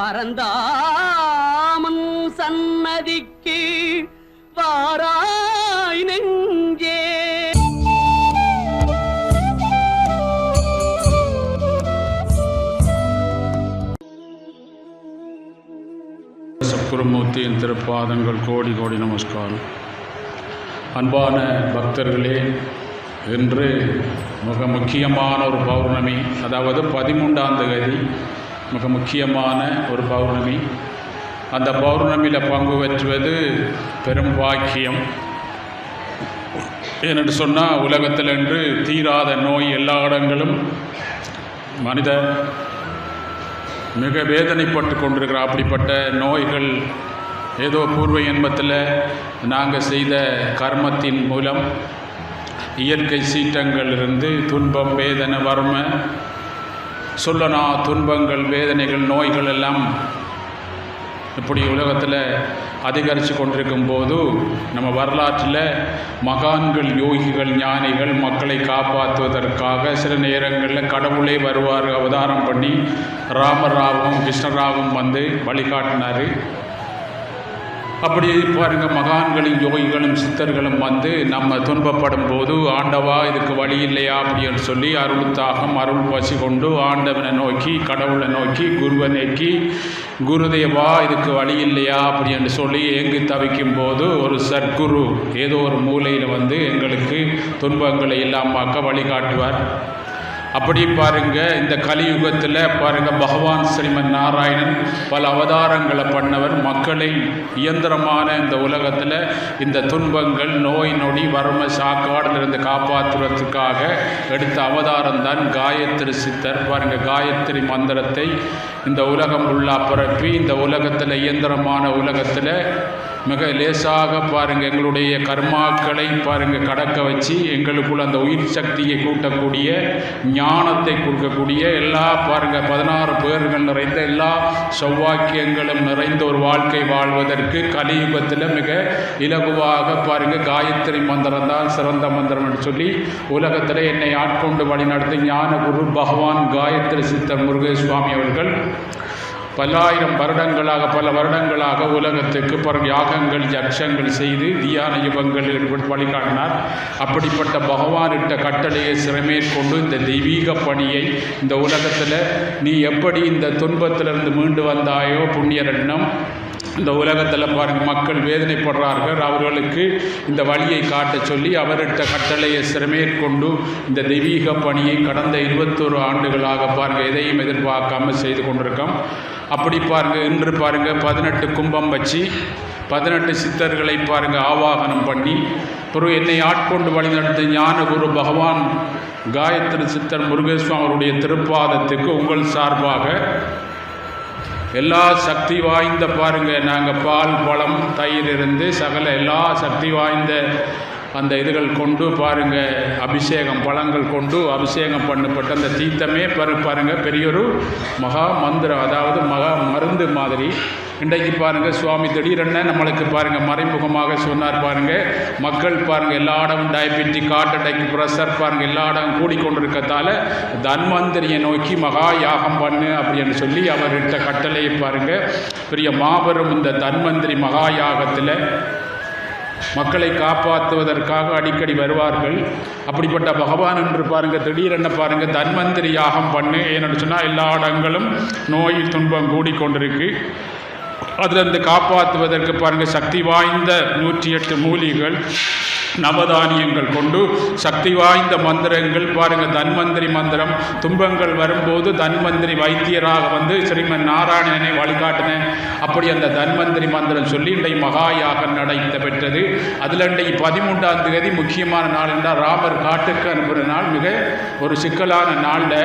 பரந்தாமன் சன்னதிக்கு வாராய் நெஞ்சே. சத்குருமூர்த்தியின் திருப்பாதங்கள் கோடி கோடி நமஸ்காரம். அன்பான பக்தர்களே இன்று மிக முக்கியமான ஒரு பௌர்ணமி அதாவது பதிமூன்றாம் தேதி மிக முக்கியமான ஒரு பௌர்ணமி. அந்த பௌர்ணமியில் பங்கு பெற்றுவது பெரும் பாக்கியம். ஏனென்று சொன்னால் உலகத்தில் என்று தீராத நோய் எல்லா இடங்களும் மனித மிக வேதனைப்பட்டு கொண்டிருக்கிற அப்படிப்பட்ட நோய்கள் ஏதோ பூர்வ எண்பத்தில் நாங்கள் செய்த கர்மத்தின் மூலம் இயற்கை சீற்றங்களிலிருந்து துன்பம் வேதனை வறுமை சொல்லனா துன்பங்கள் வேதனைகள் நோய்கள் எல்லாம் இப்படி உலகத்தில் அதிகரித்து கொண்டிருக்கும் போது நம்ம வரலாற்றில் மகான்கள் யோகிகள் ஞானிகள் மக்களை காப்பாற்றுவதற்காக சில நேரங்களில் கடவுளே வருவார் அவதாரம் பண்ணி ராமராவும் கிருஷ்ணராவும் வந்து வழிகாட்டினார். அப்படி பாருங்க மகான்களும் யோகிகளும் சித்தர்களும் வந்து நம்ம துன்பப்படும் போது ஆண்டவா இதுக்கு வழி இல்லையா? அப்படின்னு சொல்லி அருள் தாகம் அருள் பசி கொண்டு ஆண்டவனை நோக்கி கடவுளை நோக்கி குருவை நோக்கி குருதேவா இதுக்கு வழி இல்லையா? அப்படின்னு சொல்லி எங்கு தவிக்கும் போது ஒரு சத்குரு ஏதோ ஒரு மூலையில் வந்து எங்களுக்கு துன்பங்களை இல்லாமாக்க வழிகாட்டுவார். அப்படி பாருங்க இந்த கலியுகத்தில் பாருங்க பகவான் ஸ்ரீமன் நாராயணன் பல அவதாரங்களை பண்ணவர் மக்களை இயந்திரமான இந்த உலகத்தில் இந்த துன்பங்கள் நோய் நொடி வறும சாக்காடிலிருந்து காப்பாற்றுவதற்காக எடுத்த அவதாரம் தான் காயத்ரி சித்தர். பாருங்க காயத்ரி மந்திரத்தை இந்த உலகம் உள்ள பரப்பி இந்த உலகத்தில் இயந்திரமான உலகத்தில் மிக லேசாக பாருங்கள் எங்களுடைய கர்மாக்களை பாருங்கள் கடக்க வச்சு எங்களுக்குள்ள அந்த உயிர் சக்தியை கூட்டக்கூடிய ஞானத்தை கொடுக்கக்கூடிய எல்லா பாருங்கள் பதினாறு பேர்கள் நிறைந்த எல்லா சௌவாக்கியங்களும் நிறைந்த ஒரு வாழ்க்கை வாழ்வதற்கு கலியுகத்தில் மிக இலகுவாக பாருங்கள் காயத்ரி மந்திரம் தான் சிறந்த மந்திரம் என்று சொல்லி உலகத்தில் என்னை ஆட்கொண்டு வழிநடத்தி ஞான குரு பகவான் காயத்ரி சித்தர் முருகேசுவாமி அவர்கள் பல்லாயிரம் வருடங்களாக பல வருடங்களாக உலகத்துக்கு பல யாகங்கள் யக்ஷங்கள் செய்து தியான யுகங்கள் வழிகாட்டினார். அப்படிப்பட்ட பகவானிட்ட கட்டளையை சிறமேற்கொண்டு இந்த தெய்வீக பணியை இந்த உலகத்தில் நீ எப்படி இந்த துன்பத்திலிருந்து மீண்டு வந்தாயோ புண்ணிய ரட்னம் இந்த உலகத்தில் பாருங்கள் மக்கள் வேதனைப்படுறார்கள். அவர்களுக்கு இந்த வழியை காட்டச் சொல்லி அவர்கிட்ட கட்டளையை சிறமேற்கொண்டு இந்த தெய்வீக பணியை கடந்த இருபத்தோரு ஆண்டுகளாக பாருங்கள் எதையும் எதிர்பார்க்காம செய்து கொண்டிருக்கோம். அப்படி பாருங்கள் இன்று பாருங்கள் பதினெட்டு கும்பம் வச்சு பதினெட்டு சித்தர்களை பாருங்கள் ஆவாகனம் பண்ணி பிறகு என்னை ஆட்கொண்டு வழிநடத்த ஞான குரு பகவான் காயத்ரி சித்தர் முருகேஸ்வரம் அவருடைய திருப்பாதத்துக்கு உங்கள் சார்பாக எல்லா சக்தி வாய்ந்த பாருங்க. நாங்கள் பால் பழம் தயிர் இருந்து சகல எல்லா சக்தி வாய்ந்த அந்த இதுகள் கொண்டு பாருங்கள் அபிஷேகம் பழங்கள் கொண்டு அபிஷேகம் பண்ணப்பட்ட அந்த தீர்த்தமே பாரு பாருங்கள் பெரியொரு மகா மந்திரம் அதாவது மகா மருந்து மாதிரி. இன்றைக்கு பாருங்கள் சுவாமி திடீரென நம்மளுக்கு பாருங்கள் மறைமுகமாக சொன்னார் பாருங்கள் மக்கள் பாருங்கள் எல்லா இடமும் டயபெட்டிக் ஹார்ட் அட்டாக் ப்ரெஷர் பாருங்கள் எல்லா இடமும் கூடிக்கொண்டிருக்கத்தால தன்வந்திரியை நோக்கி மகா யாகம் பண்ணு அப்படின்னு சொல்லி அவர் இட்ட கட்டளையை பாருங்கள் பெரிய மாபெரும் இந்த தன்வந்திரி மகா யாகத்தில் மக்களை காப்பாற்றுவதற்காக அடிக்கடி வருவார்கள். அப்படிப்பட்ட பகவான் என்று பாருங்க திடீரென பாருங்க தன்வந்திரி யாகம் பண்ணு ஏன்னு சொன்னால் எல்லா இடங்களும் நோய் துன்பம் கூடிக்கொண்டிருக்கு. அதிலிருந்து காப்பாற்றுவதற்கு பாருங்க சக்தி வாய்ந்த நூற்றி எட்டு மூலிகள் நவதானியங்கள் கொண்டு சக்தி வாய்ந்த மந்திரங்கள். பாருங்கள் தன்வந்திரி மந்திரம். துன்பங்கள் வரும்போது தன்வந்திரி வைத்தியராக வந்து ஸ்ரீமன் நாராயணனை வழிகாட்டினேன். அப்படி அந்த தன்வந்திரி மந்திரம் சொல்லி இன்றை மகாயாக நடைத்த பெற்றது. அதில் இன்றைக்கு பதிமூன்றாம் தேதி முக்கியமான நாள் என்றால் ராமர் காட்டுக்கு அனுப்புகிற நாள். மிக ஒரு சிக்கலான நாளில்.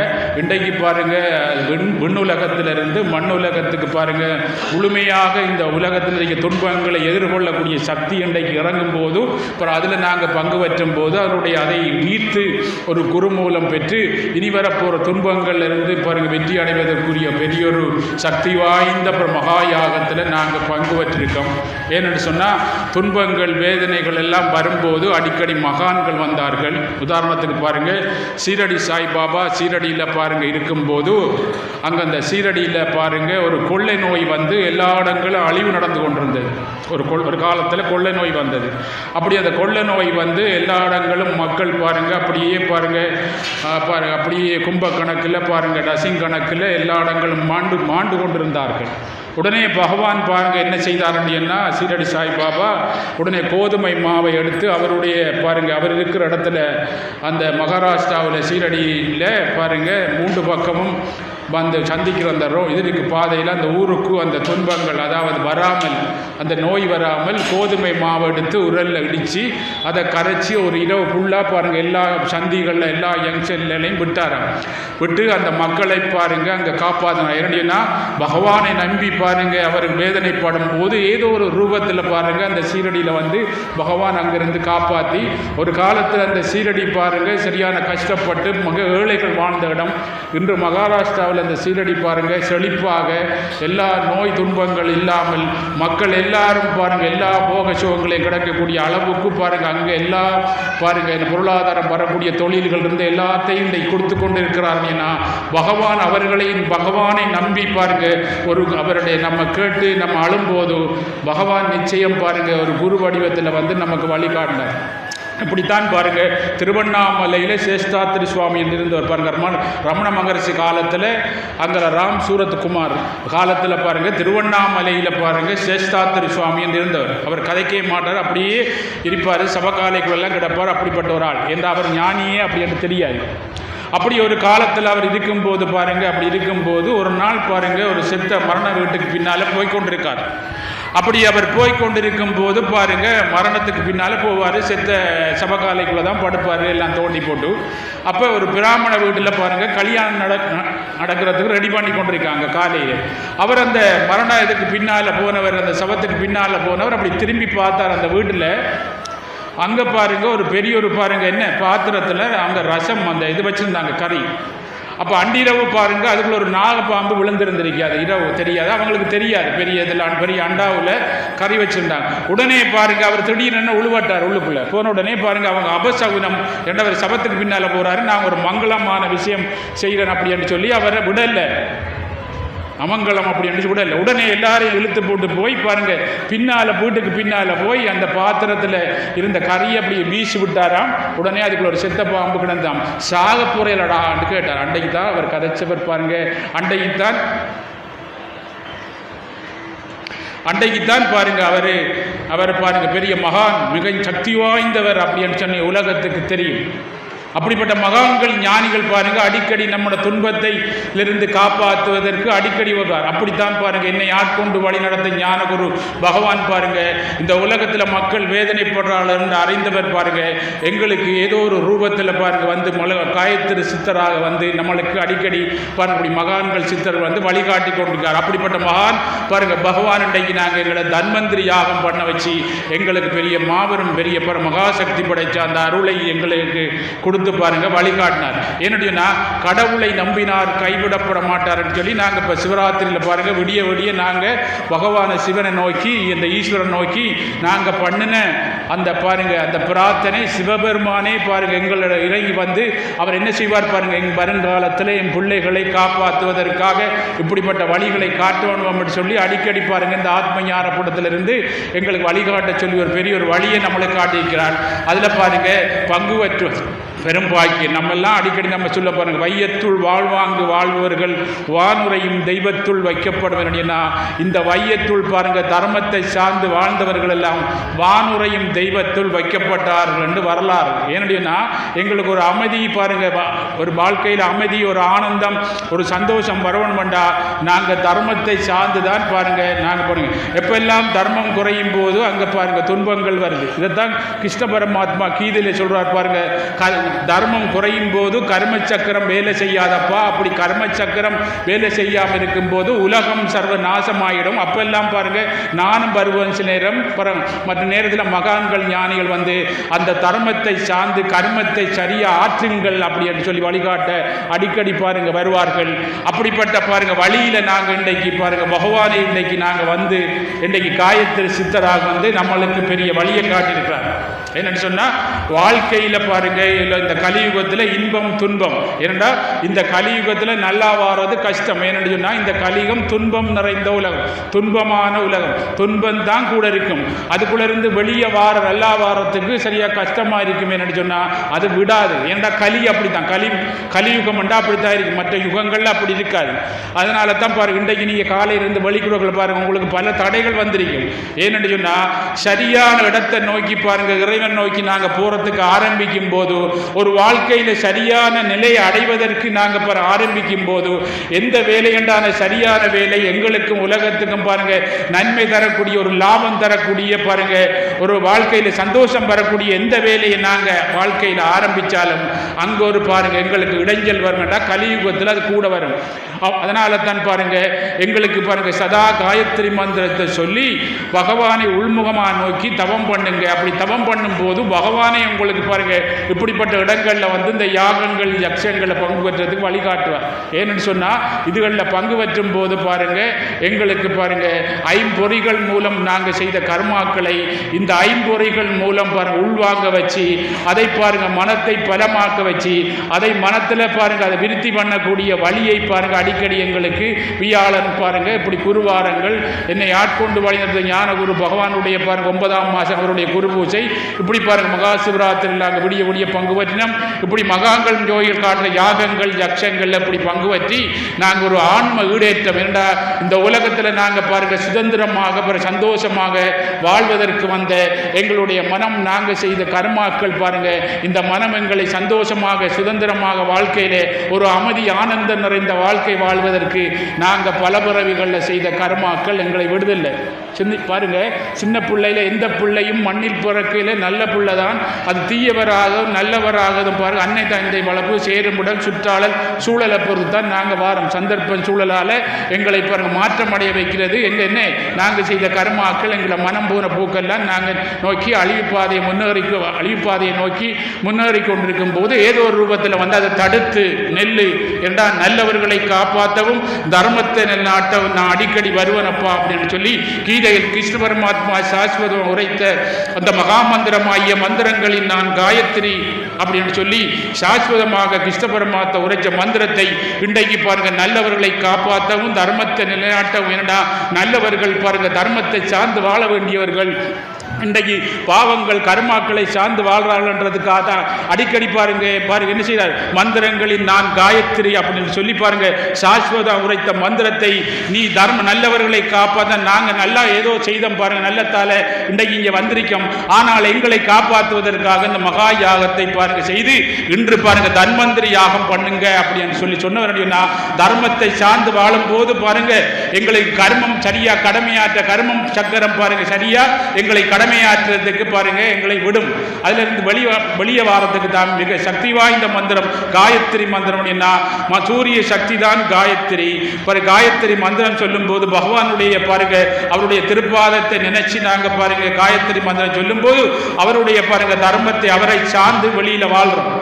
இன்றைக்கு பாருங்கள் விண் விண்ணுலகத்திலிருந்து மண்ணுலகத்துக்கு பாருங்கள் முழுமையாக இந்த உலகத்தில் இருக்க துன்பங்களை எதிர்கொள்ளக்கூடிய சக்தி இன்றைக்கு இறங்கும் போதும் அப்புறம் அதில் நாங்கள் பங்கு பெற்றும் போது அவருடைய அதை ஈர்த்து ஒரு குரு மூலம் பெற்று இனி வரப்போகிற துன்பங்கள்ல இருந்து பாருங்க வெற்றி அடைவதற்குரிய பெரியொரு சக்தி வாய்ந்த மகா யாகத்தில் நாங்கள் பங்கு பெற்றிருக்கோம் ஏன்னு சொன்னால் துன்பங்கள் வேதனைகள் எல்லாம் வரும்போது அடிக்கடி மகான்கள் வந்தார்கள். உதாரணத்துக்கு பாருங்கள் சீரடி சாய்பாபா சீரடியில் பாருங்கள் இருக்கும்போது அங்கே அந்த சீரடியில் பாருங்கள் ஒரு கொள்ளை நோய் வந்து எல்லா இடங்களும் அழிவு நடந்து கொண்டிருந்தது. ஒரு கொள் ஒரு காலத்தில் கொள்ளை நோய் வந்தது. அப்படி அந்த கொள்ளை நோய் வந்து எல்லா இடங்களும் மக்கள் பாருங்கள் அப்படியே பாருங்கள் பாருங்க அப்படியே கும்பக்கணக்கில் பாருங்கள் டசிங் கணக்கில் எல்லா இடங்களும் மாண்டு மாண்டு கொண்டிருந்தார்கள். உடனே பகவான் பாருங்க என்ன செய்தார் அப்படின்னா சீரடி சாய்பாபா உடனே கோதுமை மாவை எடுத்து அவருடைய பாருங்க அவர் இருக்கிற இடத்துல அந்த மகாராஷ்டிராவில் சீரடியில் பாருங்க மூன்று பக்கமும் வந்து சந்திக்கிற அந்த ரோ இதற்கு பாதையில் அந்த ஊருக்கு அந்த துன்பங்கள் அதாவது வராமல் அந்த நோய் வராமல் கோதுமை மாவு எடுத்து உரலில் இடித்து அதை கரைச்சி ஒரு இரவு ஃபுல்லாக பாருங்கள் எல்லா சந்திகளில் எல்லா யங்ஷன்லையும் விட்டாராம். விட்டு அந்த மக்களை பாருங்கள் அங்கே காப்பாற்றினார் என்னடினா பகவானை நம்பி பாருங்கள் அவர் வேதனைப்படும் போது ஏதோ ஒரு ரூபத்தில் பாருங்கள் அந்த சீரடியில் வந்து பகவான் அங்கிருந்து காப்பாற்றி ஒரு காலத்தில் அந்த சீரடி பாருங்கள் சரியான கஷ்டப்பட்டு மிக ஏழைகள் வாழ்ந்த இடம். இன்று மகாராஷ்டிராவில் அந்த சீரடி பாருங்க செழிப்பாக எல்லா நோய் துன்பங்கள் இல்லாமல் மக்கள் எல்லாரும் பாருங்கள் எல்லா போக சுகங்களையும் கிடைக்கக்கூடிய அளவுக்கு பாருங்க அங்கே எல்லா பாருங்க இந்த பொருளாதாரம் வரக்கூடிய தொழில்கள் இருந்து எல்லாத்தையும் இதை கொடுத்து கொண்டு இருக்கிறார்னா பகவான் அவர்களையும் பகவானை நம்பி பாருங்க ஒரு அவருடைய நம்ம கேட்டு நம்ம அழும்போது பகவான் நிச்சயம் பாருங்க ஒரு குரு வடிவத்தில் வந்து நமக்கு வழிகாட்டினார். இப்படித்தான் பாருங்க. திருவண்ணாமலையில் சேஷ்டாத்திரி சுவாமி இருந்தவர் பாருங்க ரமண ரமண மகரிஷி காலத்தில் அங்கே ராம் சூரத் குமார் காலத்தில் பாருங்க திருவண்ணாமலையில் பாருங்க சேஷ்டாத்திரி சுவாமி இருந்தவர். அவர் கதைக்கே மாட்டார் அப்படியே இருப்பார். சபகாலைக்குள்ளெல்லாம் கிடப்பார் அப்படிப்பட்ட ஒரு ஆள் என்று அவர் ஞானியே அப்படி என்று தெரியாது. அப்படி ஒரு காலத்தில் அவர் இருக்கும்போது பாருங்க அப்படி இருக்கும்போது ஒரு நாள் பாருங்க ஒரு செத்த மரண வீட்டுக்கு பின்னால் போய்கொண்டிருக்கார் அப்படி அவர் போய் கொண்டிருக்கும் போது பாருங்க மரணத்துக்கு பின்னால் போவார் செத்த சபகாலைக்குள்ளே தான் படுப்பார் எல்லாம் தோண்டி போட்டு. அப்போ ஒரு பிராமண வீட்டில் பாருங்க கல்யாணம் நட நடக்கிறதுக்கு ரெடி பண்ணி கொண்டிருக்காங்க காலையில். அவர் அந்த மரண இதுக்கு பின்னால் போனவர் அந்த சபத்துக்கு பின்னால் போனவர் அப்படி திரும்பி பார்த்தார் அந்த வீட்டில். அங்கே பாருங்க ஒரு பெரிய ஒரு பாருங்க என்ன? பாத்திரத்தில் அங்கே ரசம் அந்த இது வச்சுருந்தாங்க கறி. அப்போ அண்டிரவு பாருங்க அதுக்குள்ள ஒரு நாகப்பாம்பு விழுந்திருந்திருக்காது. இரவு தெரியாது அவங்களுக்கு தெரியாது. பெரிய இதில் பெரிய அண்டாவில் கறி வச்சுருந்தாங்க. உடனே பாருங்க அவர் திடீர்னு உழுவட்டார் உள்ளுக்குள்ள. போன உடனே பாருங்க அவங்க அபசகுனம் என்றவர் சபத்துக்கு பின்னால் போகிறாரு நான் ஒரு மங்களமான விஷயம் செய்கிறேன் அப்படின்னு சொல்லி அவரை விடலை. அமங்கலம் அப்படி நினச்சி கூட இல்லை. உடனே எல்லாரையும் இழுத்து போட்டு போய் பாருங்க. பின்னால் வீட்டுக்கு பின்னால் போய் அந்த பாத்திரத்தில் இருந்த கறியை அப்படி வீசி விட்டாராம். உடனே அதுக்குள்ள ஒரு செத்த பாம்பு கிடந்தாம் சாக போறையிலடான்னு கேட்டார். அன்றைக்கு தான் அவர் கதைச்சவர் பாருங்க. அன்றைக்கு தான் அன்றைக்குத்தான் பாருங்க அவர். அவர் பாருங்க பெரிய மகான் மிக சக்தி வாய்ந்தவர் அப்படின்னு சொன்ன உலகத்துக்கு தெரியும். அப்படிப்பட்ட மகான்கள் ஞானிகள் பாருங்க அடிக்கடி நம்மளோட துன்பத்தை இருந்து காப்பாற்றுவதற்கு அடிக்கடி வருவார் அப்படித்தான் பாருங்க என்னை ஆட்கொண்டு வழி நடந்த ஞானகுரு பகவான் பாருங்க இந்த உலகத்தில் மக்கள் வேதனைப்படுறாள் அறிந்தவர் பாருங்க எங்களுக்கு ஏதோ ஒரு ரூபத்தில் பாருங்க வந்து மல காயத்திரு சித்தராக வந்து நம்மளுக்கு அடிக்கடி பாருங்க மகான்கள் சித்தர் வந்து வழிகாட்டி கொண்டிருக்கார். அப்படிப்பட்ட மகான் பாருங்க பகவான் இன்றைக்கு நாங்கள் எங்களை தன்வந்திரி யாகம் பண்ண வச்சு எங்களுக்கு பெரிய மாபெரும் பெரிய பர மகாசக்தி படைச்ச அந்த அருளை எங்களுக்கு கொடுத்து பாருங்க வழிகாட்டினார். என்னடினா கடவுளை நம்பினார் கைவிடப்பட மாட்டார்னு சொல்லி நாங்கள் இப்போ சிவராத்திரியில் பாருங்க விடிய விடிய நாங்கள் பகவான சிவனை நோக்கி இந்த ஈஸ்வரன் நோக்கி நாங்கள் பண்ணின அந்த பாருங்க அந்த பிரார்த்தனை சிவபெருமானே பாருங்க எங்களோட இறங்கி வந்து அவர் என்ன செய்வார் பாருங்க எங்கள் வருங்காலத்தில் என் பிள்ளைகளை காப்பாற்றுவதற்காக இப்படிப்பட்ட வழிகளை காட்டணும் அப்படின்னு சொல்லி அடிக்கடி பாருங்க இந்த ஆத்ம ஞான எங்களுக்கு வழிகாட்ட சொல்லி ஒரு பெரிய ஒரு வழியை நம்மளை காட்டியிருக்கிறார். அதில் பாருங்க பங்கு பெற்று பெரும்பாக்கியம் நம்மெல்லாம் அடிக்கடி நம்ம சொல்ல பாருங்க வையத்துள் வாழ்வாங்கு வாழ்பவர்கள் வானுரையும் தெய்வத்துள் வைக்கப்படும் இந்த வையத்துள் பாருங்க தர்மத்தை சார்ந்து வாழ்ந்தவர்கள் எல்லாம் வானுரையும் தெய்வத்துள் வைக்கப்பட்டார்கள் என்று வரலாறு. ஏனடினா எங்களுக்கு ஒரு அமைதி பாருங்க வா- ஒரு வாழ்க்கையில் அமைதி ஒரு ஆனந்தம் ஒரு சந்தோஷம் வரணுமெண்டா நாங்கள் தர்மத்தை சார்ந்து தான் பாருங்க நாங்கள் பாருங்க. எப்பெல்லாம் தர்மம் குறையும் போது அங்கே பாருங்க துன்பங்கள் வருது. இதைத்தான் கிருஷ்ண பரமாத்மா கீதையில் சொல்றார் பாருங்க க- தர்மம் குறையும் போது கர்ம சக்கரம் வேலை செய்யாதப்பா. அப்படி கர்ம சக்கரம் வேலை செய்யாமல் இருக்கும்போது உலகம் சர்வ நாசமாயிடும் அப்பெல்லாம் பாருங்க நானும் வருவேன் சில நேரம். மற்ற நேரத்தில் மகான்கள் ஞானிகள் வந்து அந்த தர்மத்தை சார்ந்து கர்மத்தை சரியா ஆற்றுங்கள் அப்படி என்று சொல்லி வழிகாட்ட அடிக்கடி பாருங்க வருவார்கள். அப்படிப்பட்ட பாருங்க வழியில நாங்க இன்றைக்கு பாருங்க பகவானை இன்றைக்கு நாங்க வந்து இன்றைக்கு காயத்ரி சித்தராக வந்து நம்மளுக்கு பெரிய வழியை காட்டியிருக்கிறார். என்னன்னு சொன்னா வாழ்க்கையில பாருங்க இல்லை இந்த கலியுகத்துல இன்பம் துன்பம். ஏனென்றா இந்த கலியுகத்துல நல்லா வாரது கஷ்டம். ஏன்னு சொன்னா இந்த கலியுகம் துன்பம் நிறைந்த உலகம். துன்பமான உலகம். துன்பம் தான் கூட இருக்கும். அதுக்குள்ள இருந்து வெளியே வார நல்லா வாரத்துக்கு சரியா கஷ்டமா இருக்கும் என்னன்னு சொன்னா அது விடாது. ஏன்டா கலி அப்படித்தான். கலி கலியுகம் என்றா அப்படித்தான் இருக்கும். மற்ற யுகங்கள்ல அப்படி இருக்காது. அதனால தான் பாருங்க இன்றைக்கு நீங்க காலையிலிருந்து இருந்து வழிகுடங்களை பாருங்க உங்களுக்கு பல தடைகள் வந்திருக்கும். ஏன்னு சொன்னா சரியான இடத்தை நோக்கி பாருங்க இறைவன் நோக்கி நாங்க போறதுக்கு ஆரம்பிக்கும் போது ஒரு வாழ்க்கையில சரியான நிலையை அடைவதற்கு நாங்க பாரு ஆரம்பிக்கும் போது எந்த வேலை என்றான சரியான வேலை எங்களுக்கும் உலகத்துக்கும் பாருங்க நன்மை தரக்கூடிய ஒரு லாபம் தரக்கூடிய பாருங்க ஒரு வாழ்க்கையில சந்தோஷம் வரக்கூடிய எந்த வேலையை நாங்க வாழ்க்கையில ஆரம்பிச்சாலும் அங்க ஒரு பாருங்க எங்களுக்கு இடைஞ்சல் வரும்டா கலியுகத்தில் அது கூட வரும். அதனால தான் பாருங்க எங்களுக்கு பாருங்க சதா காயத்ரி மந்திரத்தை சொல்லி பகவானை உள்முகமா நோக்கி தவம் பண்ணுங்க. அப்படி தவம் பண்ணும்போது பகவானே உங்களுக்கு பாருங்க இப்படிப்பட்ட இடங்களில் வந்து இந்த யாகங்கள் யக்ஷங்களை பங்கு பெற்றதுக்கு வழிகாட்டுவார். ஏன்னு சொன்னால் இதுகளில் பங்கு பெற்றும் போது பாருங்க எங்களுக்கு பாருங்க ஐம்பொறிகள் மூலம் நாங்கள் செய்த கர்மாக்களை இந்த ஐம்பொறிகள் மூலம் பாருங்க உள்வாங்க வச்சு அதை பாருங்க மனத்தை பலமாக்க வச்சு அதை மனத்தில் பாருங்க அதை விருத்தி பண்ணக்கூடிய வழியை பாருங்க அடிக்கடி எங்களுக்கு வியாழன் பாருங்க இப்படி குருவாரங்கள் என்னை ஆட்கொண்டு வழிநடத்த ஞான குரு பகவானுடைய பாருங்க ஒன்பதாம் மாதம் அவருடைய குரு பூஜை இப்படி பாருங்க மகா சிவராத்திரியில் நாங்கள் விடிய விடிய பங்கு பற்றினோம் இப்படி மகாங்கள் ஜோயில் காட்டுற யாகங்கள் யக்ஷங்கள் இப்படி பங்கு பற்றி நாங்கள் ஒரு ஆன்ம ஈடேற்றம். ஏண்டா இந்த உலகத்தில் நாங்கள் பாருங்க சுதந்திரமாக பிற சந்தோஷமாக வாழ்வதற்கு வந்த எங்களுடைய மனம் நாங்கள் செய்த கர்மாக்கள் பாருங்க இந்த மனம் எங்களை சந்தோஷமாக சுதந்திரமாக வாழ்க்கையிலே ஒரு அமைதி ஆனந்தம் நிறைந்த வாழ்க்கை வாழ்வதற்கு நாங்கள் பல பிறவிகளில் செய்த கர்மாக்கள் எங்களை விடுதில்லை. சின்ன பாருங்க சின்ன பிள்ளையில எந்த பிள்ளையும் மண்ணில் பிறக்கையில் நல்ல பிள்ளை தான் அது தீயவராகவும் நல்லவராகவும் பாருங்க. அன்னை தந்தை வளர்ப்பு சேருமுடன் சுற்றாளல் சூழலை பொறுத்து தான் நாங்கள் வாரம். சந்தர்ப்பம் சூழலால் எங்களை பாருங்க மாற்றம் அடைய வைக்கிறது. எங்கள் என்ன? நாங்கள் செய்த கர்மாக்கள் எங்களை மனம் போன போக்கெல்லாம் நாங்கள் நோக்கி அழிவுப்பாதையை முன்னேறி அழிவுப்பாதையை நோக்கி முன்னேறி கொண்டிருக்கும் போது ஏதோ ஒரு ரூபத்தில் வந்து அதை தடுத்து நெல் என்றால் நல்லவர்களை காப்பாற்றவும் தர்மத்தை நிலைநாட்டவும் நான் அடிக்கடி வருவனப்பா அப்படின்னு சொல்லி கீதையில் கிருஷ்ண பரமாத்மா சாஸ்வதம் உரைத்த அந்த மகாமந்திரம் மகாமந்திரமாகிய மந்திரங்களில் நான் காயத்ரி அப்படின்னு சொல்லி சாஸ்வதமாக கிருஷ்ண பரமாத்த உரைச்ச மந்திரத்தை இன்றைக்கு பாருங்க. நல்லவர்களை காப்பாற்றவும் தர்மத்தை நிலைநாட்டவும் என்னடா? நல்லவர்கள் பாருங்க தர்மத்தை சார்ந்து வாழ வேண்டியவர்கள். இன்றைக்கு பாவங்கள் கர்மாக்களை சார்ந்து வாழ்றார்கள்ன்றதுக்காக தான் அடிக்கடி பாருங்க பாருங்க என்ன செய்றார் மந்திரங்களில் நான் காயத்ரி அப்படின்னு சொல்லி பாருங்க சாஸ்வதா உரைத்த மந்திரத்தை நீ தர்ம நல்லவர்களை காப்பாற்ற நாங்க நல்லா ஏதோ செய்தோம் பாருங்க நல்லத்தால இன்றைக்கு இங்க வந்திருக்கோம். ஆனால் எங்களை காப்பாற்றுவதற்காக இந்த மகா யாகத்தை பாருங்க செய்து இன்று பாருங்க தன்வந்திரி யாகம் பண்ணுங்க அப்படின்னு சொல்லி சொன்னவர் சொன்னா தர்மத்தை சார்ந்து வாழும் போது பாருங்க எங்களுக்கு கர்மம் சரியா கடமையாற்ற கர்மம் சக்கரம் பாருங்க சரியா எங்களை கடமையாற்றுறதுக்கு பாருங்க எங்களை விடும். அதுல இருந்து வெளியே வாரத்துக்கு தான் மிக சக்தி வாய்ந்த மந்திரம் காயத்ரி மந்திரம் என்ன சூரிய சக்தி தான் காயத்ரி. பாரு காயத்ரி மந்திரம் சொல்லும் போது பகவானுடைய பாருங்க அவருடைய திருப்பாதத்தை நினைச்சு நாங்க பாருங்க காயத்ரி மந்திரம் சொல்லும்போது அவருடைய பாருங்க தர்மத்தை அவரை சார்ந்து வெளியில வாழ்றோம்.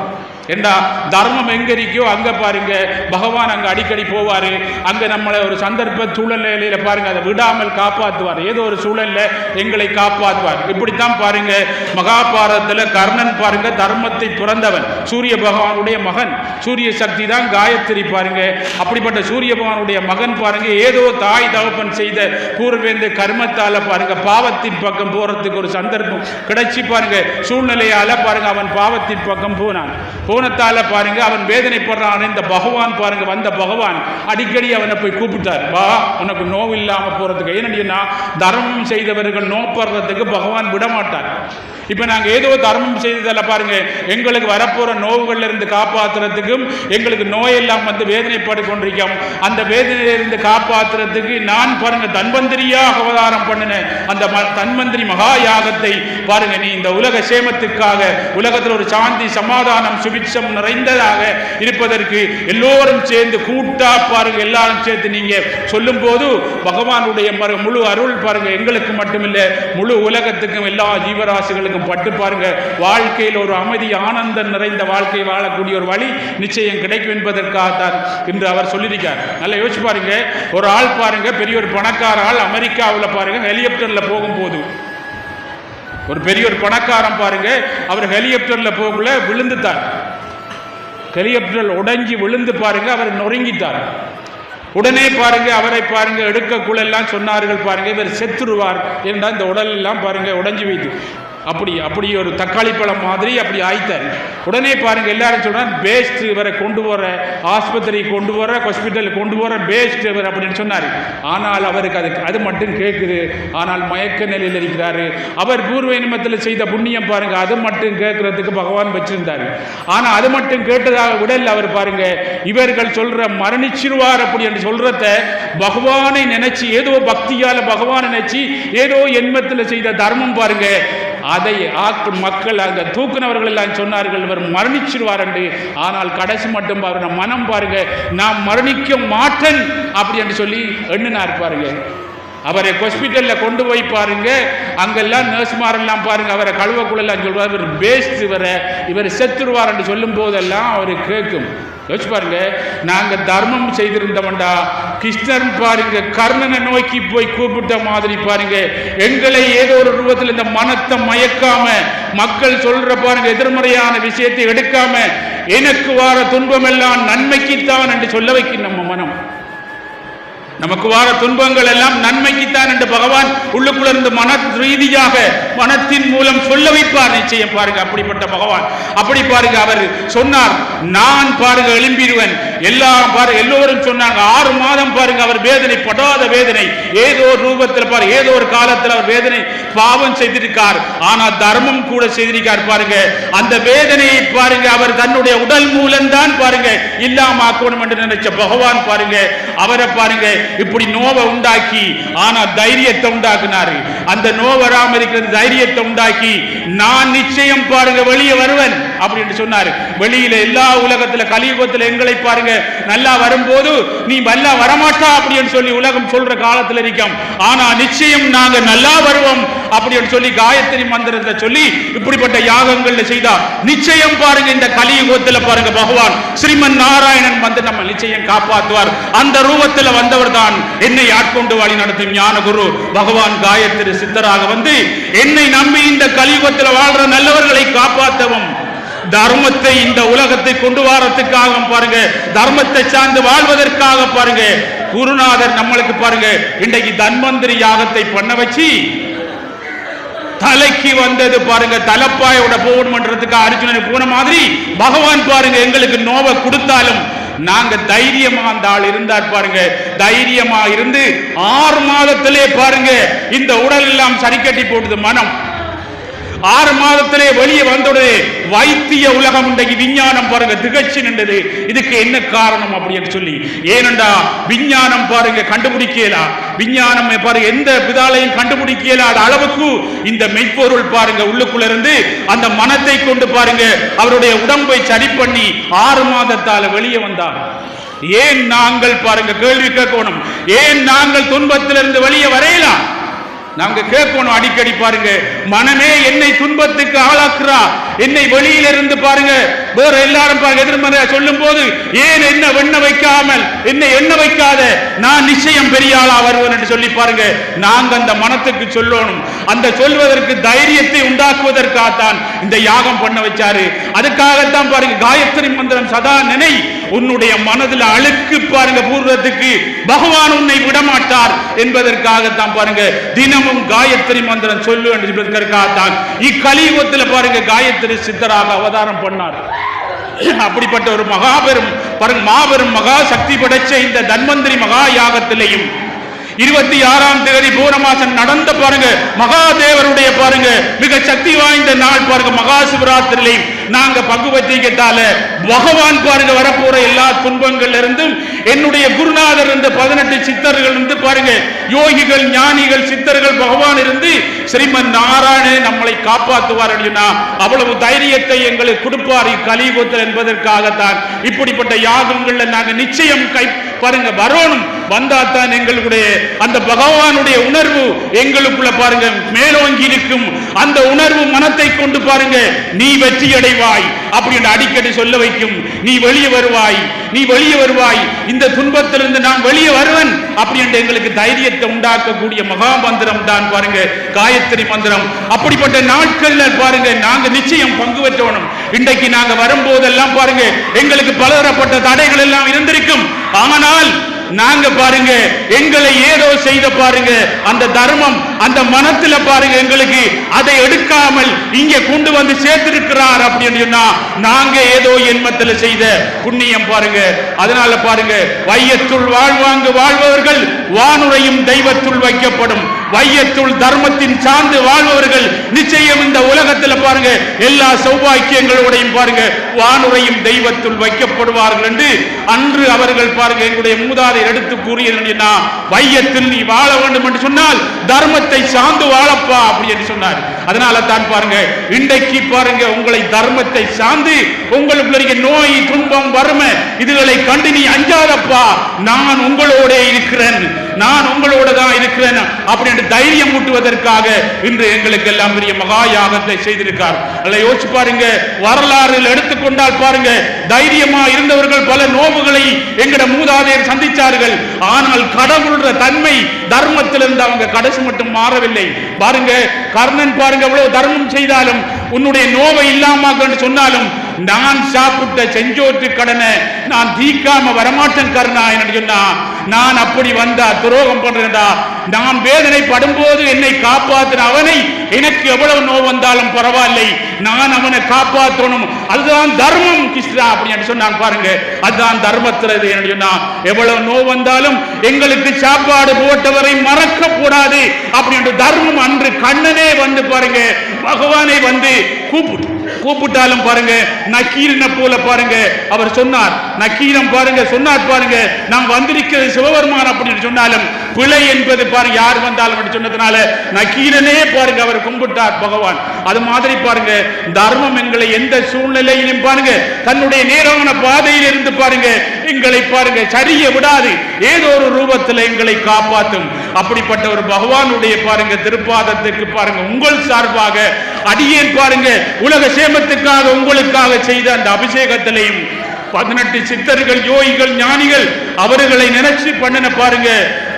ஏண்டா தர்மம் எங்க இருக்கோ அங்க பாருங்க. பகவான் அங்க அடிக்கடி போவாரு. அங்க நம்மளை ஒரு சந்தர்ப்ப சூழ்நிலையில பாருங்க. அதை விடாமல் காப்பாற்றுவார் ஏதோ ஒரு சூழல்ல எங்களை காப்பாற்றுவார் இப்படித்தான் பாருங்க. மகாபாரதத்துல கர்ணன் பாருங்க தர்மத்தை பிறந்தவன் சூரிய பகவானுடைய மகன். சூரிய சக்தி தான் காயத்ரி பாருங்க. அப்படிப்பட்ட சூரிய பகவானுடைய மகன் பாருங்க. ஏதோ தாய் தகப்பன் செய்த பூர்வேந்த கர்மத்தால பாருங்க. பாவத்தின் பக்கம் போறதுக்கு ஒரு சந்தர்ப்பம் கிடைச்சி பாருங்க. சூழ்நிலையால பாருங்க அவன் பாவத்தின் பக்கம் போனான். போனத்தால பாருங்க அவன் வேதனைப்படுறான் இந்த பகவான் பாருங்க வந்த பகவான் அடிக்கடி அவனை போய் கூப்பிட்டார். வா உனக்கு நோவு இல்லாம போறதுக்கு. ஏன்னா தர்மம் செய்தவர்கள் நோப்படுறதுக்கு பகவான் விட மாட்டார் இப்ப நாங்க ஏதோ தர்மம் செய்ததில் பாருங்க எங்களுக்கு வரப்போற நோவுகள்ல இருந்து காப்பாத்துறதுக்கும் எங்களுக்கு நோயெல்லாம் வந்து வேதனைப்பட்டு கொண்டிருக்கோம் அந்த வேதனையிலிருந்து காப்பாத்துறதுக்கு நான் பாருங்க தன்வந்திரியாக அவதாரம் பண்ணினேன். அந்த ம- தன்வந்திரி மகா யாகத்தை பாருங்க நீ இந்த உலக சேமத்துக்காக உலகத்தில் ஒரு சாந்தி சமாதானம் சுபி சுபிட்சம் நிறைந்ததாக இருப்பதற்கு எல்லோரும் சேர்ந்து கூட்டா பாருங்க எல்லாரும் சேர்த்து நீங்க சொல்லும் போது பகவானுடைய முழு அருள் பாருங்க. எங்களுக்கு மட்டுமில்ல முழு உலகத்துக்கும் எல்லா ஜீவராசிகளுக்கும் பட்டு பாருங்க. வாழ்க்கையில் ஒரு அமைதி ஆனந்தம் நிறைந்த வாழ்க்கை வாழக்கூடிய ஒரு வழி நிச்சயம் கிடைக்கும் என்பதற்காகத்தான் என்று அவர் சொல்லியிருக்கார். நல்லா யோசிச்சு பாருங்க. ஒரு ஆள் பாருங்க பெரிய ஒரு பணக்கார ஆள் அமெரிக்காவில் பாருங்க ஹெலிகாப்டர்ல போகும்போது ஒரு பெரிய ஒரு பணக்காரன் பாருங்க அவர் ஹெலிகாப்டர்ல போகக்குள்ள விழுந்துட்டார். ஹெலிகாப்டர் உடைஞ்சி விழுந்து பாருங்க அவர் நொறுங்கிட்டார். உடனே பாருங்க அவரை பாருங்க எடுக்கக்குள்ளெல்லாம் சொன்னார்கள் பாருங்க இவர் செத்துருவார் என்றால் இந்த உடல் எல்லாம் பாருங்க உடைஞ்சு வைத்து அப்படி அப்படி ஒரு தக்காளி பழம் மாதிரி அப்படி ஆயிட்டார் உடனே பாருங்க எல்லாரும் சொன்னார் பேஸ்ட் இவரை கொண்டு போற ஆஸ்பத்திரி கொண்டு போற ஹாஸ்பிட்டல் கொண்டு போற பேஸ்ட் இவர் அப்படின்னு சொன்னார். ஆனால் அவருக்கு அது அது மட்டும் கேட்குது ஆனால் மயக்க நிலையில் இருக்கிறார். அவர் பூர்வ இனிமத்தில் செய்த புண்ணியம் பாருங்க அது மட்டும் கேட்கறதுக்கு பகவான் வச்சிருந்தார். ஆனால் அது மட்டும் கேட்டதாக உடல் அவர் பாருங்க இவர்கள் சொல்ற மரணிச்சிருவார் அப்படி என்று சொல்றத பகவானை நினைச்சு ஏதோ பக்தியால பகவான் நினைச்சு ஏதோ என்மத்தில் செய்த தர்மம் பாருங்க அதை ஆக்கும் மக்கள் அந்த தூக்குனவர்கள் எல்லாம் சொன்னார்கள் இவர் மரணிச்சிருவார் என்று. ஆனால் கடைசி மட்டும் அவருடைய மனம் பாருங்க நான் மரணிக்க மாட்டேன் அப்படி என்று சொல்லி எண்ணினார் பாருங்க. அவரை ஹாஸ்பிட்டலில் கொண்டு போய் பாருங்க. அங்கெல்லாம் நர்ஸ்மாரெல்லாம் பாருங்க. அவரை கழுவக்குள்ளெல்லாம் சொல்வார் இவர் பேஸ்ட் இவரை. இவர் செத்துருவார் என்று சொல்லும் போதெல்லாம் அவர் கேட்கும். யோசிச்சு பாருங்க. நாங்கள் தர்மம் செய்திருந்தவன்டா கிருஷ்ணன் பாருங்க கர்ணனை நோக்கி போய் கூப்பிட்ட மாதிரி பாருங்க. எங்களை ஏதோ ஒரு ரூபத்தில் இந்த மனத்தை மயக்காம மக்கள் சொல்ற பாருங்க எதிர்மறையான விஷயத்தை எடுக்காம எனக்கு வார துன்பம் எல்லாம் நன்மைக்குத்தான் என்று சொல்ல வைக்கும் நம்ம மனம். நமக்கு வார துன்பங்கள் எல்லாம் நன்மைக்குத்தான் என்று பகவான் உள்ளுக்குள்ள இருந்து மன ரீதியாக மனத்தின் மூலம் சொல்ல வைப்பார். நிச்சயம் பாருங்க அப்படிப்பட்ட பகவான். அப்படி பாருங்க அவர் சொன்னார் நான் பாருங்க எழும்பிடுவேன் எல்லாம் பாரு எல்லோரும் சொன்னாங்க. ஆறு மாதம் பாருங்க அவர் வேதனை படாத வேதனை. ஏதோ ஒரு ரூபத்தில் பாரு ஏதோ ஒரு காலத்தில் அவர் வேதனை பாவம் செய்திருக்கார். ஆனா தர்மம் கூட செய்திருக்கார் பாருங்க. அந்த வேதனையை பாருங்க அவர் தன்னுடைய உடல் மூலம்தான் பாருங்க. இல்லாம ஆக்கணும் என்று நினைச்ச பகவான் பாருங்க அவரை பாருங்க இப்படி நோவை உண்டாக்கி ஆனா தைரியத்தை உண்டாக்குனாரு. அந்த நோவராம இருக்கிற தைரியத்தை உண்டாக்கி நான் நிச்சயம் பாருங்க வெளியே வருவேன். அப்படின்னு சொன்னாரு. வெளியில எல்லா உலகத்துல கலியுகத்துல எங்களை பாருங்க நல்லா வரும்போது நீ நல்லா வரமாட்டா அப்படின்னு சொல்லி உலகம் சொல்ற காலத்துல இருக்கோம். ஆனா நிச்சயம் நாங்க நல்லா வருவோம் அப்படின்னு சொல்லி காயத்ரி மந்திரத்தை சொல்லி இப்படிப்பட்ட யாகங்கள்ல செய்தா. நிச்சயம் பாருங்க இந்த கலியுகத்துல பாருங்க பகவான் ஸ்ரீமன் நாராயணன் வந்து நம்ம நிச்சயம் காப்பாற்றுவார் அந்த ரூபத்துல வந்தவர் தான் என்னை ஆட்கொண்டு வழி நடத்தும் ஞான குரு பகவான் காயத்ரி சித்தராக வந்து என்னை நம்பி இந்த கலியுகத்தில் வாழ்ற நல்லவர்களை காப்பாற்றவும் தர்மத்தை இந்த உலகத்தை கொண்டு வாரத்துக்காக பாருங்க. தர்மத்தை சார்ந்து வாழ்வதற்காக பாருங்க. குருநாதர் நம்மளுக்கு பாருங்க இன்றைக்கு தன்வந்திரி யாகத்தை பண்ண வச்சு தலைக்கு வந்தது பாருங்க. தலைப்பாயோட போகணும்ன்றதுக்கு அர்ஜுனனுக்கு போன மாதிரி பகவான் பாருங்க எங்களுக்கு நோவை கொடுத்தாலும் நாங்க தைரியமா அந்த ஆள் இருந்தார் பாருங்க. தைரியமா இருந்து ஆறு மாதத்திலே பாருங்க இந்த உடல் எல்லாம் சரி கட்டி போட்டது மனம். ஆறு மாதத்திலே வெளியே வந்தோடனே வைத்திய உலகம் இன்றைக்கு விஞ்ஞானம் பாருங்க திகழ்ச்சி நின்றது. இதுக்கு என்ன காரணம் அப்படின்னு சொல்லி. ஏனண்டா விஞ்ஞானம் பாருங்க கண்டுபிடிக்கலா? விஞ்ஞானம் பாருங்க எந்த விதாலையும் கண்டுபிடிக்கலாத அளவுக்கு இந்த மெய்ப்பொருள் பாருங்க உள்ளுக்குள்ள இருந்து அந்த மனத்தை கொண்டு பாருங்க அவருடைய உடம்பை சரி பண்ணி ஆறு மாதத்தால வெளியே வந்தார். ஏன் நாங்கள் பாருங்க கேள்வி கேட்கணும். ஏன் நாங்கள் துன்பத்திலிருந்து வெளியே வரையலாம்? நாங்க கேட்கணும் அடிக்கடி பாருங்க. மனமே என்னை துன்பத்துக்கு ஆளாக்குறா. என்னை வெளியில இருந்து பாருங்க. வேற எல்லாரும் பாருங்க எதிர்மறையா சொல்லும் போது ஏன் என்ன வெண்ண வைக்காமல் என்ன எண்ண வைக்காத நான் நிச்சயம் பெரிய ஆளா வருவேன் என்று சொல்லி பாருங்க. நாங்க அந்த மனத்துக்கு சொல்லணும். அந்த சொல்வதற்கு தைரியத்தை உண்டாக்குவதற்காகத்தான் இந்த யாகம் பண்ண வச்சாரு. அதுக்காகத்தான் பாருங்க காயத்ரி மந்திரம் சதா நினை உன்னுடைய மனதில் அழுக்கு பாருங்க பூர்வத்துக்கு. பகவான் உன்னை விடமாட்டார் என்பதற்காகத்தான் பாருங்க தினமும் காயத்ரி மந்திரம் சொல்லு என்பதற்காகத்தான் இக்கலியுகத்தில் பாருங்க காயத்ரி சித்தராக அவதாரம் பண்ணார். அப்படிப்பட்ட ஒரு மகாபெரும் பாருங்க மாபெரும் மகா சக்தி படைச்ச இந்த தன்வந்திரி மகா யாகத்திலையும் இருபத்தி ஆறாம் தேதி பூரமாசன் நடந்த பாருங்க மகாதேவருடைய பாருங்க மிக சக்தி வாய்ந்த நாள் பாருங்க மகா சிவராத்திரிலையும் நாங்க பங்கு பற்றிக்கத்தால பகவான் பாருங்க வரப்போற எல்லா துன்பங்கள்ல இருந்தும் என்னுடைய குருநாதர் இருந்த பதினெட்டு சித்தர்கள் இருந்து பாருங்க யோகிகள் ஞானிகள் சித்தர்கள் பகவான் இருந்து ஸ்ரீமன் நாராயண நம்மளை காப்பாற்றுவார் அப்படின்னா அவ்வளவு தைரியத்தை எங்களுக்கு கொடுப்பார் கலியுகத்தில் என்பதற்காகத்தான். இப்படிப்பட்ட யாகங்கள்ல நாங்க நிச்சயம் கை பாருங்க வரணும். வந்தாத்தான் எங்களுடைய அந்த பகவானுடைய உணர்வு எங்களுக்குள்ள பாருங்க மேலோங்கி இருக்கும் அந்த உணர்வு மனத்தை கொண்டு பாருங்க நீ வெற்றி அடைவாய் அப்படின்னு அடிக்கடி சொல்ல வைக்கும். நீ வெளியே வருவாய். நீ வெளியே வருவாய். இந்த துன்பத்திலிருந்து நான் வெளியே வருவன். அப்படின்னு எங்களுக்கு தைரியத்தை உண்டாக்கக்கூடிய மகா மந்திரம் தான் பாருங்க காயத்ரி மந்திரம். அப்படிப்பட்ட நாட்கள்ல பாருங்க நாங்க நிச்சயம் பங்கு பெற்றவனும் இன்றைக்கு நாங்க வரும்போதெல்லாம் பாருங்க எங்களுக்கு பலதரப்பட்ட தடைகள் எல்லாம் இருந்திருக்கும். ஆனால் நாங்க பாருங்க எங்களை ஏதோ செய்த பாருங்க அந்த தர்மம் அந்த மனத்துல பாருங்க எங்களுக்கு அதை எடுக்காமல் இங்க கொண்டு வந்து சேர்த்திருக்கிறார் அப்படின்னு சொன்னா நாங்க ஏதோ எண்மத்துல செய்த புண்ணியம் பாருங்க. அதனால பாருங்க வையத்துள் வாழ்வாங்கு வாழ்பவர்கள் வானுரையும் தெய்வத்துள் வைக்கப்படும். வையத்துள் தர்மத்தின் சார்ந்து வாழ்பவர்கள் நிச்சயம் இந்த உலகத்தில் பாருங்க எல்லா சௌபாக்கியங்களோடையும் பாருங்க வானுரையும் தெய்வத்துள் வைக்கப்படுவார்கள் என்று அன்று அவர்கள் பாருங்க எங்களுடைய மூதாதையர் எடுத்து கூறியிருந்தா வையத்தில் நீ வாழ வேண்டும் என்று சொன்னால் தர்மத்தை சார்ந்து வாழப்பா அப்படி என்று சொன்னார். அதனால தான் பாருங்க இன்றைக்கு பாருங்க உங்களை தர்மத்தை சார்ந்து உங்களுக்கு இருக்க நோய் துன்பம் வறுமை இதுகளை கண்டு நீ அஞ்சாதப்பா நான் உங்களோட இருக்கிறேன். நான் உங்களோட தான் இருக்கிறேன் அப்படின்னு தைரியம் ஊட்டுவதற்காக இன்று எங்களுக்கு எல்லாம் பெரிய மகா யாகத்தை செய்திருக்கார். அல்ல யோசிச்சு பாருங்க வரலாறில் எடுத்துக்கொண்டால் பாருங்க தைரியமா இருந்தவர்கள் பல நோவுகளை எங்கட மூதாதையர் சந்திச்சார்கள். ஆனால் கடவுளுடைய தன்மை தர்மத்திலிருந்து அவங்க கடைசி மட்டும் மாறவில்லை. பாருங்க கர்ணன் பாருங்க எவ்வளவு தர்மம் செய்தாலும் உன்னுடைய நோவை இல்லாம சொன்னாலும் நான் சாப்பிட்ட செஞ்சோற்று கடனை நான் தீக்காம வரமாட்டேன் கருணா என்று சொன்னா நான் அப்படி வந்தா துரோகம் பண்றேன்டா. நான் வேதனை படும்போது என்னை காப்பாற்றின அவனை எனக்கு எவ்வளவு நோய் வந்தாலும் பரவாயில்லை. நான் அவனை காப்பாற்றணும். அதுதான் தர்மம் கிருஷ்ணா அப்படின்னு சொன்னாங்க பாருங்க. அதுதான் தர்மத்தில் இது சொன்னா எவ்வளவு நோய் வந்தாலும் எங்களுக்கு சாப்பாடு போட்டவரை மறக்க கூடாது அப்படின்ற தர்மம் அன்று கண்ணனே வந்து பாருங்க பகவானை வந்து கூப்பிட்டு கூப்பிட்டாலும் பாருங்க நக்கீரனை போல பாருங்க. அவர் சொன்னார் நக்கீரம் பாருங்க சொன்னார் பாருங்க. நாம் வந்திருக்கிறது சிவபெருமான் அப்படின்னு சொன்னாலும் பிழை என்பது பாருங்க யார் வந்தாலும் அப்படி சொன்னதுனால நக்கீரனே பாருங்க அவர் கும்பிட்டார் பகவான். அது மாதிரி பாருங்க தர்மம் எங்களை எந்த சூழ்நிலையிலும் பாருங்க தன்னுடைய நேரான பாதையில் இருந்து பாருங்க எங்களை பாருங்க சரிய விடாது ஏதோ ஒரு ரூபத்தில் எங்களை காப்பாற்றும் அப்படிப்பட்ட ஒரு பகவானுடைய பாருங்க திருப்பாதத்துக்கு பாருங்க உங்கள் சார்பாக அடியேன் பாருங்க உலக சேமத்துக்காக உங்களுக்காக செய்த அந்த அபிஷேகத்திலையும் பதினெட்டு சித்தர்கள் யோகிகள் ஞானிகள் அவர்களை நினைச்சு பண்ணின பாருங்க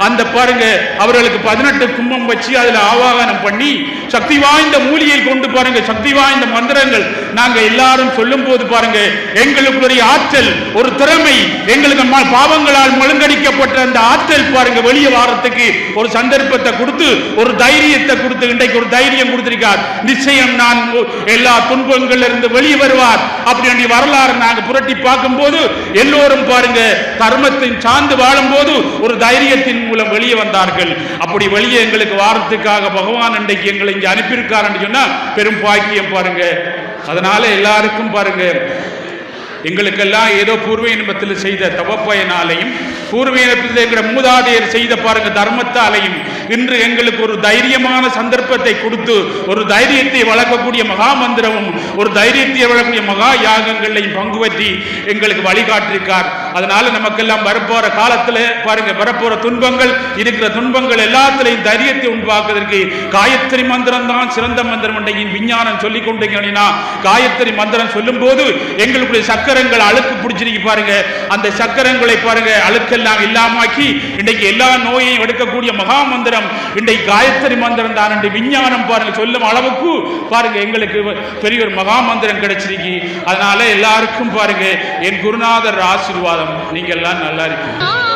அந்த பாருங்க அவர்களுக்கு பதினெட்டு கும்பம் வச்சு அதுல ஆவாகனம் பண்ணி சக்தி வாய்ந்த மூலிகை கொண்டு பாருங்க சக்தி வாய்ந்த மந்திரங்கள். நாங்க எல்லாரும் சொல்லும் போது பாருங்க எங்களுக்கு ஒரு ஆற்றல் ஒரு திறமை எங்களுக்கு பாவங்களால் மழுங்கடிக்கப்பட்ட அந்த ஆற்றல் பாருங்க வெளியே வாரத்துக்கு ஒரு சந்தர்ப்பத்தை கொடுத்து ஒரு தைரியத்தை கொடுத்து இன்றைக்கு ஒரு தைரியம் கொடுத்திருக்கார். நிச்சயம் நான் எல்லா துன்பங்கள்ல இருந்து வெளியே வருவார். அப்படி வரலாறு நாங்க புரட்டி பார்க்கும்போது எல்லோரும் பாருங்க தர்மத்தின் சார்ந்து வாழும்போது ஒரு தைரியத்தின் மூலம் வெளியே வந்தார்கள். அப்படி வெளியே எங்களுக்கு வாரத்துக்காக பகவான் இன்றைக்கு எங்களை இங்க அனுப்பியிருக்காருன்னு சொன்னா பெரும் பாக்கியம் பாருங்க. அதனால எல்லாருக்கும் பாருங்க எங்களுக்கெல்லாம் ஏதோ பூர்வ இன்பத்தில் செய்த தவப்பயனாலையும் பூர்வ இனத்தில் எங்கிற மூதாதையர் செய்த பாருங்க தர்மத்தாலையும். இன்று எங்களுக்கு ஒரு தைரியமான சந்தர்ப்பத்தை கொடுத்து ஒரு தைரியத்தை வளர்க்கக்கூடிய மகா மந்திரமும் ஒரு தைரியத்தை வளர்க்கக்கூடிய மகா யாகங்களையும் பங்கு பற்றி எங்களுக்கு வழிகாட்டிருக்கார் அதனால நமக்கெல்லாம் வரப்போற காலத்துல பாருங்க வரப்போற துன்பங்கள் இருக்கிற துன்பங்கள் எல்லாத்திலையும் தைரியத்தை உண்டாக்குவதற்கு காயத்ரி மந்திரம் தான் சிறந்த மந்திரம் விஞ்ஞானம் சொல்லி கொண்டீங்கன்னா காயத்ரி மந்திரம் சொல்லும் போது எங்களுடைய சக்கரங்கள் அழுக்கு பிடிச்சிருக்கு பாருங்க. அந்த சக்கரங்களை பாருங்க அழுக்கெல்லாம் இல்லாமாக்கி இன்றைக்கு எல்லா நோயையும் எடுக்கக்கூடிய மகா மந்திரம் இன்றைக்கு காயத்ரி மந்திரம் தான் என்று விஞ்ஞானம் பாருங்க சொல்லும் அளவுக்கு பாருங்க எங்களுக்கு பெரிய ஒரு மகா மந்திரம் கிடைச்சிருக்கு. அதனால எல்லாருக்கும் பாருங்க என் குருநாதர் ஆசீர்வாதம். நீங்க எல்லாம் நல்லா இருக்கீங்க.